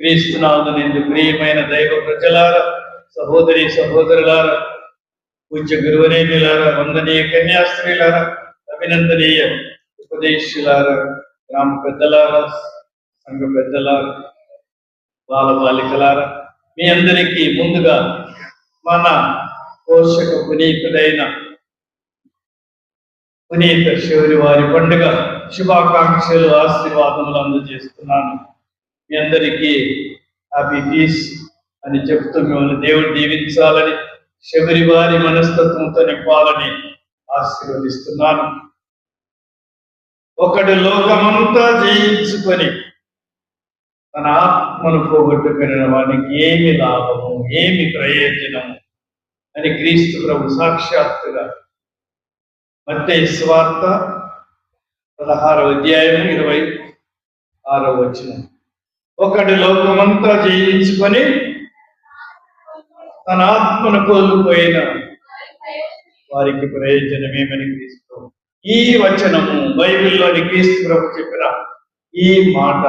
క్రీస్తునాథు నిందు ప్రియమైన దైవ ప్రజలారా సహోదరి సహోదరులారా పూజ్య గురువరేణులారా వందనీయ కన్యాస్త్రీలార అభినందనీయ ఉపదేశులార గ్రామ పెద్దలార సంఘ పెద్దలార బాల బాలికలార మీ అందరికీ ముందుగా మన పోషక పునీతుడైన పునీత శివుని వారి పండుగ శుభాకాంక్షలు ఆశీర్వాదములు అందజేస్తున్నాను. మీ అందరికీ హ్యాపీ పీస్ అని చెప్తూ మిమ్మల్ని దేవుడు దీవించాలని శబరివారి మనస్తత్వంతో నింపాలని ఆశీర్వదిస్తున్నాను. ఒకడు లోకమంతా జయించుకొని తన ఆత్మను పోగొట్టుకున్న వానికి ఏమి లాభము ఏమి ప్రయోజనము అని క్రీస్తు ప్రభు సాక్షాత్తుగా మత్తే స్వార్థ పదహారవ అధ్యాయం ఇరవై ఆరవ వచ్చినాం ఒకటి లోకమంతా జయించుకొని తన ఆత్మను కోల్పోయిన వారికి ప్రయోజనమేమని క్రీస్తు. ఈ వచనము బైబిల్లోని క్రీస్తు ప్రభు చెప్పిన ఈ మాట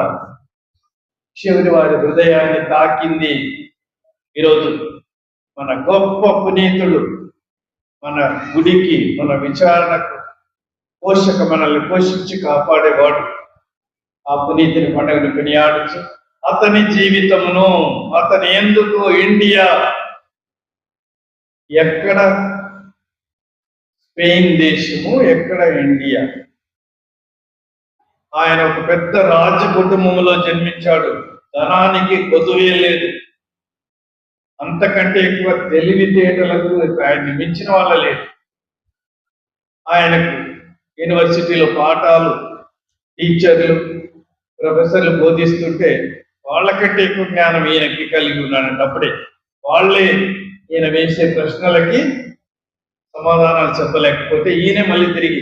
శివుని వారి హృదయాన్ని తాకింది ఈరోజు మన గొప్ప పునీతుడు మన గుడికి మన విచారణకు పోషక మనల్ని పోషించి కాపాడేవాడు. ఆ పునీతిని పండుగను కొనియాడచ్చు అతని జీవితమును అతని ఎందుకు ఇండియా ఎక్కడ స్పెయిన్ దేశము ఎక్కడ ఇండియా? ఆయన ఒక పెద్ద రాజ కుటుంబంలో జన్మించాడు. ధనానికి కొదువే లేదు. అంతకంటే ఎక్కువ తెలివితేటలకు ఆయన్ని మించిన వాళ్ళ లేదు. ఆయనకు యూనివర్సిటీలో పాఠాలు టీచర్లు ప్రొఫెసర్లు బోధిస్తుంటే వాళ్ళకంటే ఎక్కువ జ్ఞానం ఈయనకి కలిగి ఉన్నాడంటే అప్పుడే వాళ్ళే ఈయన వేసే ప్రశ్నలకి సమాధానాలు చెప్పలేకపోతే ఈయనే మళ్ళీ తిరిగి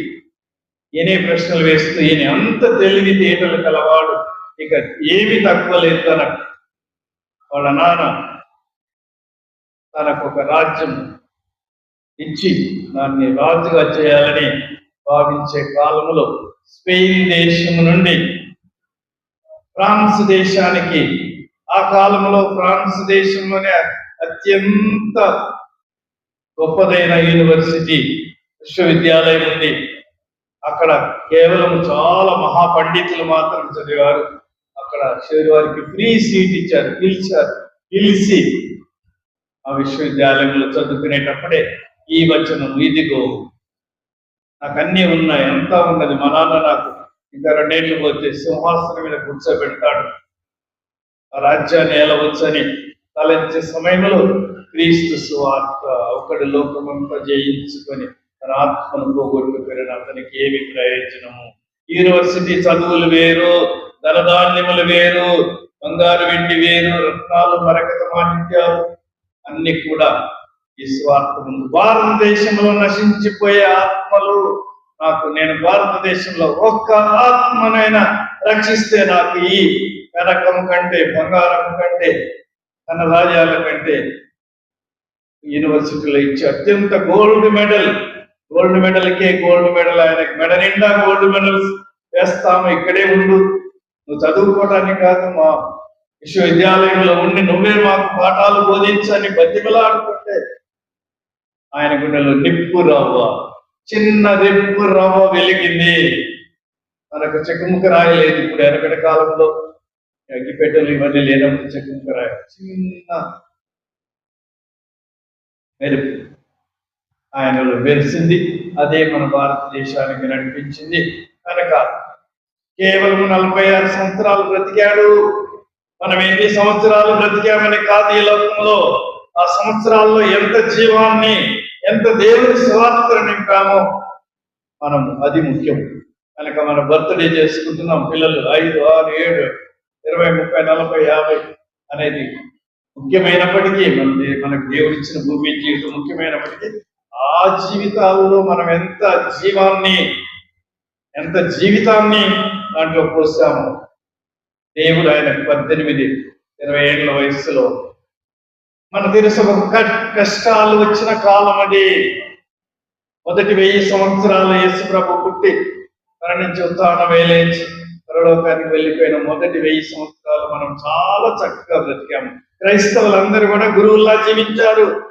ఈయనే ప్రశ్నలు వేస్తూ ఈయన అంత తెలివితేటలు కలవాడు. ఇక ఏమి తక్కువ లేదు తనకు. వాళ్ళ నాన్న తనకు ఒక రాజ్యం ఇచ్చి దాన్ని రాజుగా చేయాలని భావించే కాలంలో స్పెయిన్ దేశం నుండి ఫ్రాన్స్ దేశానికి. ఆ కాలంలో ఫ్రాన్స్ దేశంలోనే అత్యంత గొప్పదైన యూనివర్సిటీ విశ్వవిద్యాలయం ఉంది. అక్కడ కేవలం చాలా మహాపండితులు మాత్రం చదివారు. అక్కడ వారికి ఫ్రీ సీట్ ఇచ్చారు పిలిచారు పిలిచి ఆ విశ్వవిద్యాలయంలో చదువుకునేటప్పుడే ఈ వచనం ఇదిగో నాకు అన్నీ ఉన్నాయి అంతా ఉన్నది మా నాన్న నాకు ఇంకా రెండేళ్ళు పోతే సింహాసనం మీద కూర్చోబెడతాడు. ఆ రాజ్యాన్ని ఏలవచ్చని తలంచే సమయంలో క్రీస్తు సువార్త ఒకటి లోకమంతా జయించుకొని తన ఆత్మను పోగొట్టుకుని అతనికి ఏమి ప్రయోజనము? యూనివర్సిటీ చదువులు వేరు ధనధాన్యములు వేరు బంగారు వెండి వేరు రత్నాలు మరకత మాణిక్యాలు అన్ని కూడా ఈ స్వార్థ ముందు. భారతదేశంలో నశించిపోయే ఆత్మలు నాకు నేను భారతదేశంలో ఒక్క ఆత్మనైనా రక్షిస్తే నాకు ఈ కనకం కంటే బంగారం కంటే తన రాజ్యాల కంటే యూనివర్సిటీలో ఇచ్చే అత్యంత గోల్డ్ మెడల్ గోల్డ్ మెడల్కే గోల్డ్ మెడల్ ఆయనకి మెడ నిండా గోల్డ్ మెడల్స్ వేస్తాము ఇక్కడే ఉండు. నువ్వు చదువుకోవడానికి కాదు మా విశ్వవిద్యాలయంలో ఉండి నువ్వే మాకు పాఠాలు బోధించని బతిమలాడుతుంటే ఆయన గుండెలో నిప్పు రవ్వ. చిన్న రెప్పు రవ్వ వెలిగింది. మనకు చెక్కుముఖ రాయలేదు ఇప్పుడు వెనకటి కాలంలో అగ్గిపెట్టెలు ఇవన్నీ లేనప్పుడు చెక్కుముఖ రాయ. చిన్న మెరుపు. ఆయనలో మెరిసింది. అదే మన భారతదేశానికి నడిపించింది. కనుక కేవలం నలభై ఆరు సంవత్సరాలు బ్రతికాడు. మనం ఎన్ని సంవత్సరాలు బ్రతికామని కాదు ఈ లోకంలో. ఆ సంవత్సరాల్లో ఎంత జీవాన్ని ఎంత దేవుని స్వార్థను నింపామో మనం అది ముఖ్యం. కనుక మన బర్త్డే చేసుకుంటున్నాం పిల్లలు ఐదు ఆరు ఏడు ఇరవై ముప్పై నలభై యాభై అనేది ముఖ్యమైనప్పటికీ మన మనకు దేవుడు ఇచ్చిన భూమి జీవితం ముఖ్యమైనప్పటికీ ఆ జీవితాల్లో మనం ఎంత జీవాన్ని ఎంత జీవితాన్ని దాంట్లో పోస్తామో దేవుడు ఆయన పద్దెనిమిది ఇరవై ఏళ్ళ వయసులో మన తెలుసు ఒక కష్టాలు వచ్చిన కాలం అది. మొదటి వెయ్యి సంవత్సరాలు యేసు ప్రభు పుట్టి మరణించి ఉత్తాన వేలేచి పరలోకానికి వెళ్ళిపోయిన మొదటి వెయ్యి సంవత్సరాలు మనం చాలా చక్కగా బ్రతికాము. క్రైస్తవులందరూ కూడా గురువుల్లా జీవించారు.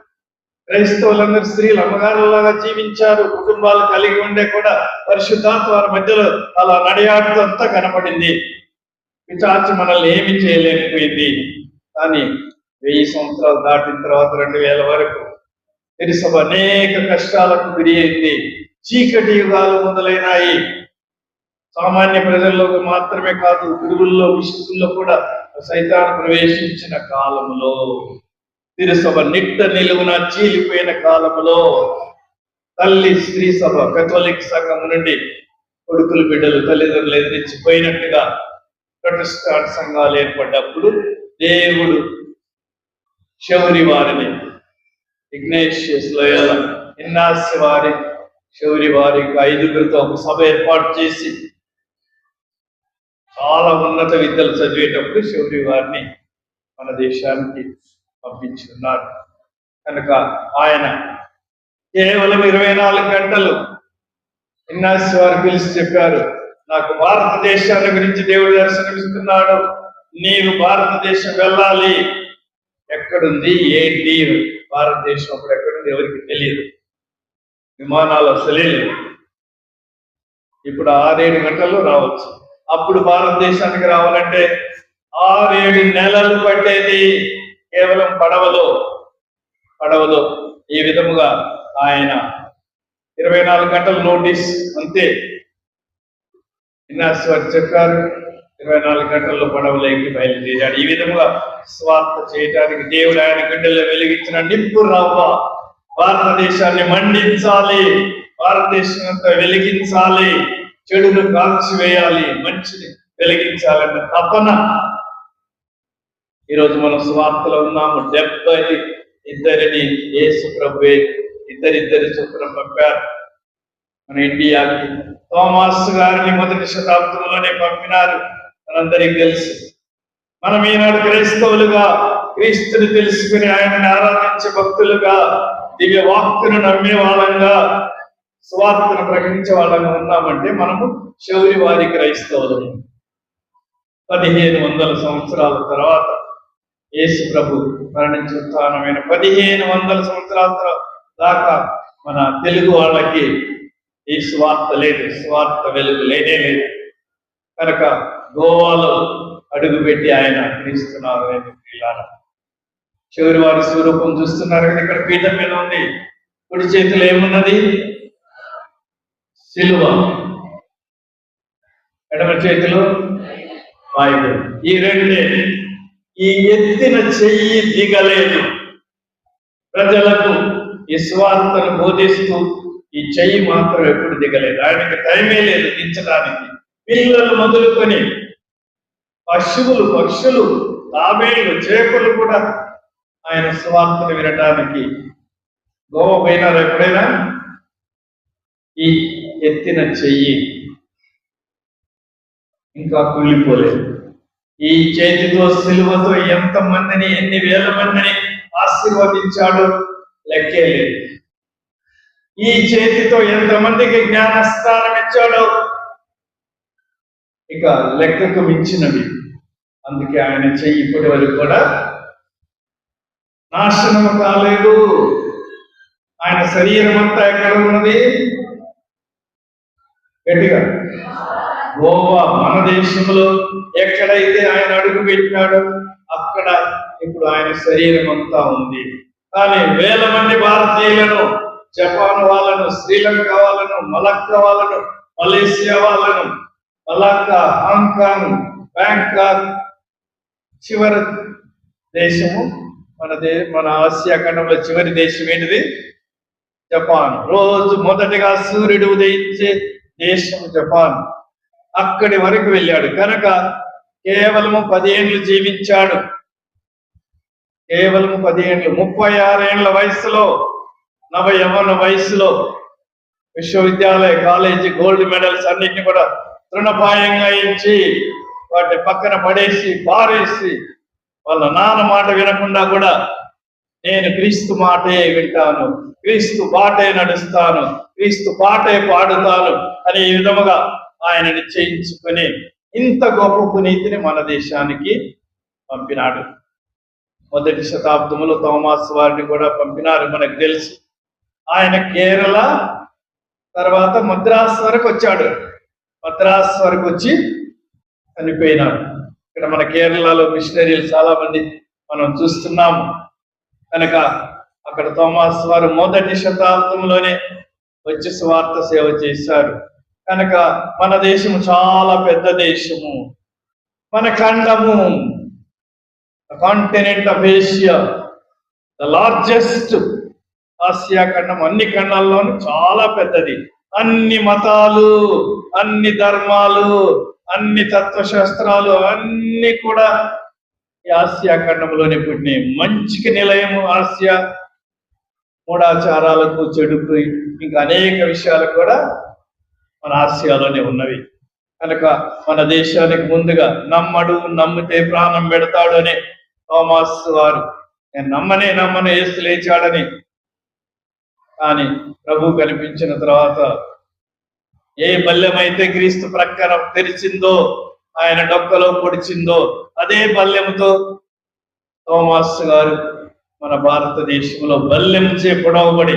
క్రైస్తవులందరూ స్త్రీలు అమ్మగారులాగా జీవించారు. కుటుంబాలు కలిగి ఉండే కూడా పరిశుద్ధాత్మ వారి మధ్యలో అలా నడియాడుతూ అంతా కనపడింది పిచాచి మనల్ని ఏమి చేయలేకపోయింది. కానీ వెయ్యి సంవత్సరాలు దాటిన తర్వాత రెండు వేల వరకు తిరుసభ అనేక కష్టాలకు గురి అయింది. చీకటి యుగాలు మొదలైనాయి. సామాన్య ప్రజల్లోకి మాత్రమే కాదు గురువుల్లో విశుద్ధుల్లో కూడా సైతాన్ ప్రవేశించిన కాలంలో తిరుసభ నిట్ట నిలువున చీలిపోయిన కాలంలో తల్లి స్త్రీ సభ కథోలిక్ సంఘం నుండి కొడుకులు బిడ్డలు తల్లిదండ్రులు ఎదిరించిపోయినట్టుగా ప్రొటెస్టాంట్ సంఘాలు ఏర్పడ్డప్పుడు దేవుడు శౌరి వారిని ఇగ్నేషియస్ లోయల ఇన్నాస్ వారి శౌరి వారికి ఐదుగురితో ఒక సభ ఏర్పాటు చేసి చాలా ఉన్నత విద్యలు చదివేటప్పుడు శౌరి వారిని మన దేశానికి పంపించున్నారు కనుక ఆయన కేవలం ఇరవై నాలుగు గంటలు ఇన్నాసి వారు పిలిచి చెప్పారు నాకు భారతదేశాన్ని గురించి దేవుడు దర్శనమిస్తున్నాడు నీవు భారతదేశం వెళ్ళాలి ఎక్కడుంది ఏంటి? భారతదేశం అప్పుడు ఎక్కడుంది ఎవరికి తెలియదు. విమానాలు అసలే లేవు. ఇప్పుడు ఆరేడు గంటల్లో రావచ్చు. అప్పుడు భారతదేశానికి రావాలంటే ఆరేడు నెలలు పట్టేది కేవలం పడవలో. పడవలో ఈ విధముగా ఆయన ఇరవై నాలుగు గంటల నోటీస్ అంతే. ఇన్నాస్ చెప్పారు. ఇరవై నాలుగు గంటల్లో పడవలోకి బయలుదేరాడు. ఈ విధముగా స్వార్థ చేయడానికి దేవుడు ఆయన గుండెల్లో వెలిగించిన నిప్పు రవ్వ. భారతదేశాన్ని మండించాలి. భారతదేశం అంతా వెలిగించాలి. చెడును కాల్చివేయాలి. మంచిని వెలిగించాలన్న తపన. ఈరోజు మనం స్వార్థలో ఉన్నాము. డెబ్బై ఇద్దరిని యేసు ప్రభువే ఇద్దరిద్దరి చొప్పున పంపారు. మన ఇండియాకి. థోమాస్ గారిని మొదటి శతాబ్దంలోనే పంపినారు. మనందరికీ తెలుసు. మనం ఈనాడు క్రైస్తవులుగా క్రీస్తుని తెలుసుకుని ఆయనని ఆరాధించే భక్తులుగా దివ్య వాక్తును నమ్మే వాళ్ళంగా స్వార్థను ప్రకటించే వాళ్ళంగా ఉన్నామంటే మనము శౌరి వారి పదిహేను వందల సంవత్సరాల తర్వాత యేసు ప్రభు మరణించిన స్థానమైన పదిహేను వందల సంవత్సరాల దాకా మన తెలుగు వాళ్ళకి ఈ స్వార్థ లేదు. స్వార్థ వెలుగు లేనే లేదు. కనుక గోవాలో అడుగుపెట్టి ఆయన క్రీస్తున్నారు ప్రియులారా. చివరి వారి స్వరూపం చూస్తున్నారు కదా ఇక్కడ పీఠం మీద ఉంది. కుడి చేతిలో ఏమున్నది? సిలువ. ఎడమ చేతిలో? బైబిల్ ఈ రెండే ఈ ఎత్తిన చెయ్యి దిగలేదు. ప్రజలకు ఈ స్వార్థను బోధిస్తూ ఈ చెయ్యి మాత్రం ఎప్పుడు దిగలేదు. ఆయనకి టైమే లేదు దించడానికి పిల్లలు మొదలుకొని పశువులు పక్షులు తాబేలు చేపలు కూడా ఆయన స్వార్థను వినటానికి గోవ పోయినారు ఎప్పుడైనా? ఈ ఎత్తిన చెయ్యి ఇంకా కుళ్ళిపోలేదు. ఈ చేతితో సిలువతో ఎంత మందిని ఎన్ని వేల మందిని ఆశీర్వదించాడో లెక్కేలేదు ఈ చేతితో ఎంతమందికి జ్ఞానస్థానం ఇచ్చాడో ఇక లెక్కకు మించినవి. అందుకే ఆయన చెయ్యి ఇప్పటి వరకు కూడా నాశనం కాలేదు. ఆయన శరీరం అంతా ఎక్కడ ఉన్నది? గట్టిగా. గోవా మన దేశంలో ఎక్కడైతే ఆయన అడుగు పెట్టినాడో అక్కడ ఇప్పుడు ఆయన శరీరం అంతా ఉంది. కానీ వేల మంది భారతీయులను జపాన్ వాళ్ళను శ్రీలంక వాళ్ళను మలక్క వాళ్ళను మలేసియా వాళ్ళను మలాకా హాంకాంగ్ బ్యాంకాక్ చివరి దేశము మన దే మన ఆసియా ఖండంలో చివరి దేశం ఏంటిది? జపాన్. రోజు మొదటిగా సూర్యుడు ఉదయించే దేశం జపాన్. అక్కడి వరకు వెళ్ళాడు. కనుక కేవలము పదిహేనులు జీవించాడు. కేవలం పదిహేను ముప్పై ఆరేళ్ళ వయసులో నవ యవన వయసులో విశ్వవిద్యాలయ కాలేజీ గోల్డ్ మెడల్స్ అన్నిటిని కూడా తృణపాయంగా ఇచ్చి వాటిని పక్కన పడేసి పారేసి వాళ్ళ నాన్న మాట వినకుండా కూడా నేను క్రీస్తు మాటే వింటాను క్రీస్తు బాటే నడుస్తాను క్రీస్తు పాటే పాడుతాను అనే విధముగా ఆయన నిశ్చయించుకొని ఇంత గొప్ప పునీతిని మన దేశానికి పంపినాడు. మొదటి శతాబ్దంలో థోమాస్ వారిని కూడా పంపినారు మనకు తెలుసు. ఆయన కేరళ తర్వాత మద్రాస్ వరకు వచ్చాడు. మద్రాస్ వరకు వచ్చి చనిపోయినాడు. ఇక్కడ మన కేరళలో మిషనరీలు చాలా మంది మనం చూస్తున్నాము. కనుక అక్కడ థోమాస్ వారు మొదటి శతాబ్దంలోనే వచ్చి స్వార్థ సేవ చేశారు. కనుక మన దేశము చాలా పెద్ద దేశము. మన ఖండము continent of Asia the largest Asia ఖండం అన్ని ఖండాల్లోనూ చాలా పెద్దది. అన్ని మతాలు అన్ని ధర్మాలు అన్ని తత్వశాస్త్రాలు అన్ని కూడా ఈ ఆసియా ఖండంలోనే పుట్టినాయి. మంచికి నిలయము ఆసియా మూఢాచారాలకు చెడుకు ఇంకా అనేక విషయాలు కూడా మన ఆసియాలోనే ఉన్నవి. కనుక మన దేశానికి ముందుగా నమ్మడు నమ్మితే ప్రాణం పెడతాడు అనే థోమాస్ వారు. నేను నమ్మనే నమ్మనే ఏసు లేచాడని కానీ ప్రభు కనిపించిన తర్వాత ఏ బల్యమైతే క్రీస్తు ప్రక్కన తెరిచిందో ఆయన డొక్కలో పొడిచిందో అదే బల్యముతో థోమాస్ గారు మన భారతదేశంలో బల్యంచే పొడవబడి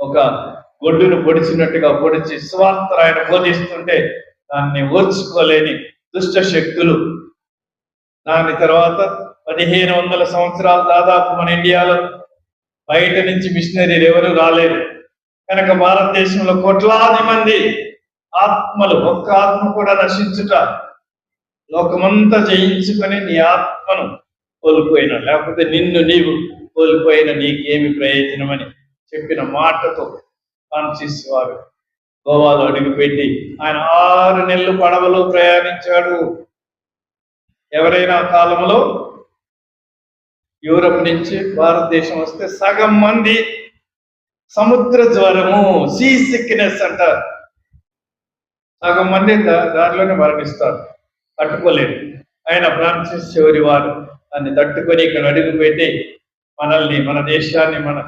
ఒక గొడ్డును పొడిచినట్టుగా పొడిచి స్వార్థ ఆయన బోధిస్తుంటే దాన్ని ఓర్చుకోలేని దుష్ట శక్తులు. దాని తర్వాత పదిహేను వందల సంవత్సరాలు దాదాపు మన ఇండియాలో బయట నుంచి మిషనరీలు ఎవరు రాలేదు. కనుక భారతదేశంలో కోట్లాది మంది ఆత్మలు ఒక్క ఆత్మ కూడా నశించుట లోకమంతా జయించుకొని నీ ఆత్మను కోల్పోయిన లేకపోతే నిన్ను నీవు కోల్పోయిన నీకేమి ప్రయోజనమని చెప్పిన మాటతో ఫ్రాన్సిస్ వారు గోవాలో అడుగుపెట్టి ఆయన ఆరు నెలలు పడవలో ప్రయాణించాడు. ఎవరైనా కాలంలో యూరప్ నుంచి భారతదేశం వస్తే సగం మంది సముద్ర జ్వరము సీ సిక్నెస్ అంటారు సగం మంది దారిలోనే మరణిస్తారు తట్టుకోలేదు ఆయన ఫ్రాన్సిస్ చివరి వారు దాన్ని తట్టుకొని ఇక్కడ అడుగు పెట్టి మనల్ని మన దేశాన్ని మన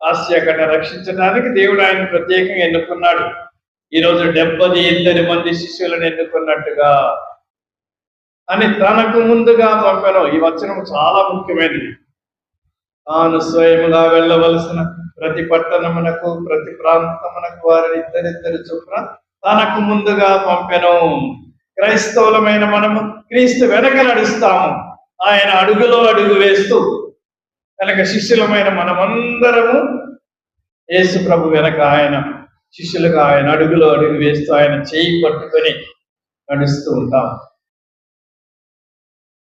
ఆసియా కట్ట రక్షించడానికి దేవుడు ఆయన ప్రత్యేకంగా ఎన్నుకున్నాడు. ఈరోజు డెబ్బది ఇద్దరి మంది శిష్యులను ఎన్నుకున్నట్టుగా అని తనకు ముందుగా పంపాను. ఈ వచనం చాలా ముఖ్యమైనది. తాను స్వయముగా వెళ్ళవలసిన ప్రతి పట్టణమునకు ప్రతి ప్రాంతమునకు వారిని ఇద్దరిద్దరు చొప్పున తనకు ముందుగా పంపెను. క్రైస్తవులమైన మనము క్రీస్తు వెనక నడుస్తాము. ఆయన అడుగులో అడుగు వేస్తూ కనుక శిష్యులమైన మనమందరము యేసు ప్రభు వెనక ఆయన శిష్యులుగా ఆయన అడుగులో అడుగు వేస్తూ ఆయన చేయి పట్టుకొని నడుస్తూ ఉంటాం